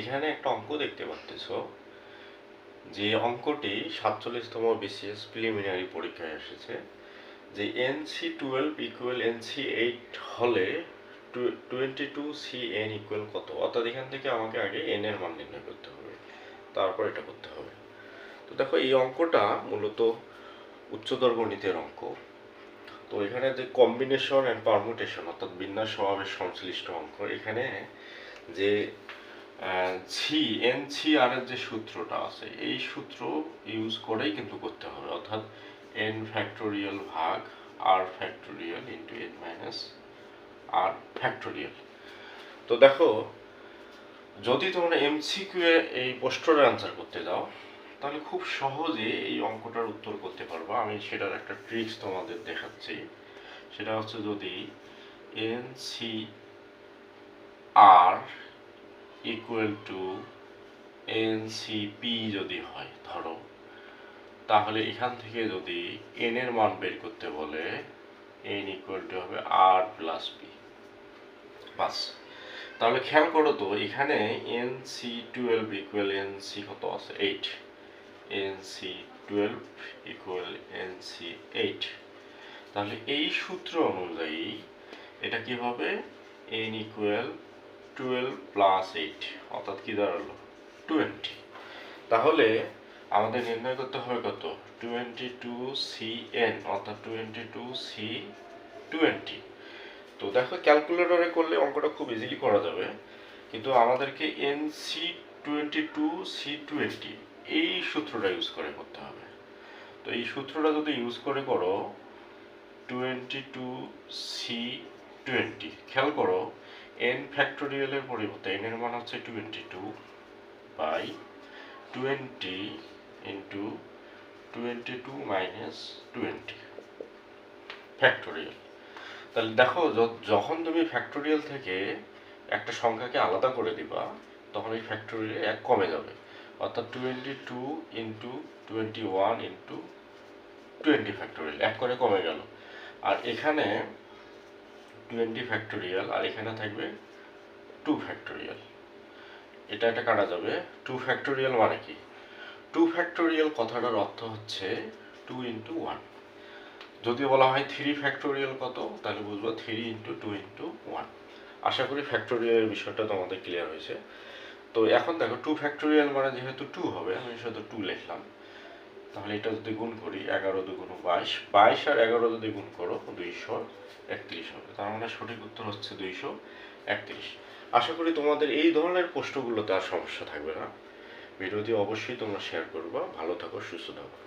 এখানে একটা অঙ্ক দেখতে পাচ্ছ যে অঙ্কটি সাতচল্লিশতম বিসিএস প্রিলিমিনারি পরীক্ষায় এসেছে, যে N C twelve equal N C eight হলে twenty two C N equal কত? অর্থাৎ এখান থেকে আমাকে আগে এন এর মান নির্ণয় করতে হবে, তারপর এটা করতে হবে। তো দেখো, এই অঙ্কটা মূলত উচ্চতর গণিতের অঙ্ক। তো এখানে যে কম্বিনেশন অ্যান্ড পারমুটেশন অর্থাৎ বিন্যাস স্বভাবের সংশ্লিষ্ট অঙ্ক, এখানে যে ছি এন ছি আর যে সূত্রটা আছে, এই সূত্র ইউজ করেই কিন্তু করতে হবে। অর্থাৎ এন ফ্যাক্টোরিয়াল ভাগ R factorial into N minus R factorial তো দেখো, যদি তোমরা এমসিকিউ এ এই প্রশ্নটার অ্যান্সার করতে যাও, তাহলে খুব সহজে এই অঙ্কটার উত্তর করতে পারবা। আমি সেটার একটা ট্রিক্স তোমাদের দেখাচ্ছি। সেটা হচ্ছে যদি N C R equal to N C P যদি হয়, ধরো, তাহলে এখান থেকে যদি এন এর মান বের করতে বলে এন ইকুয়াল টু হবে আর প্লাস পি বাস। তাহলে খেয়াল করো তো, এখানে N C twelve equal N C কত আছে? Eight N C twelve equal N C eight তাহলে এই সূত্র অনুযায়ী এটা কি হবে? N equal twelve plus eight অর্থাৎ কি দাঁড়াল? টোয়েন্টি তাহলে আমাদের নির্ণয় করতে হবে কত? টোয়েন্টি টু সি এন অর্থাৎ টোয়েন্টি টু সি টোয়েন্টি তো দেখো ক্যালকুলেটরে করলে অঙ্কটা খুব ইজিলি করা যাবে। কিন্তু আমাদেরকে N C twenty two C twenty এই সূত্রটা ইউজ করে করতে হবে। তো এই সূত্রটা যদি ইউজ করে করো টোয়েন্টি টু সি টোয়েন্টি খেয়াল করো এন ফ্যাক্টোরিয়ালের পরিবর্তে এন এর মান হচ্ছে twenty two by twenty into twenty two minus twenty factorial তাহলে দেখো যখন তুমি ফ্যাক্টোরিয়াল থেকে একটা সংখ্যাকে আলাদা করে দিবা, তখন এই ফ্যাক্টোরিয়াল এক কমে যাবে। অর্থাৎ twenty two into twenty one into twenty factorial এক করে কমে গেল। আর এখানে টোয়েন্টি ফ্যাক্টোরিয়াল আর এখানে থাকবে টু ফ্যাক্টোরিয়াল। এটা এটা কাটা যাবে। টু ফ্যাক্টোরিয়াল মানে কি? টু ফ্যাক্টোরিয়াল কথাটার অর্থ হচ্ছে টু ইন্টু ওয়ান। যদি বলা হয় থ্রি ফ্যাক্টোরিয়াল কত, তাহলে বুঝব three into two into one. আশা করি ফ্যাক্টোরিয়ালের বিষয়টা তোমাদের ক্লিয়ার হয়েছে। তো এখন দেখো, টু ফ্যাক্টোরিয়াল মানে যেহেতু টু হবে, আমি শুধু টু লিখলাম। তাহলে এটা যদি গুণ করি এগারো দুগুণ বাইশ বাইশ আর এগারো যদি গুণ করো, দুইশো একত্রিশ হবে। তার মানে সঠিক উত্তর হচ্ছে দুইশো একত্রিশ। আশা করি তোমাদের এই ধরনের প্রশ্নগুলোতে আর সমস্যা থাকবে না। ভিডিওটি অবশ্যই তোমরা শেয়ার করবা। ভালো থাকো, সুস্থ থাকো।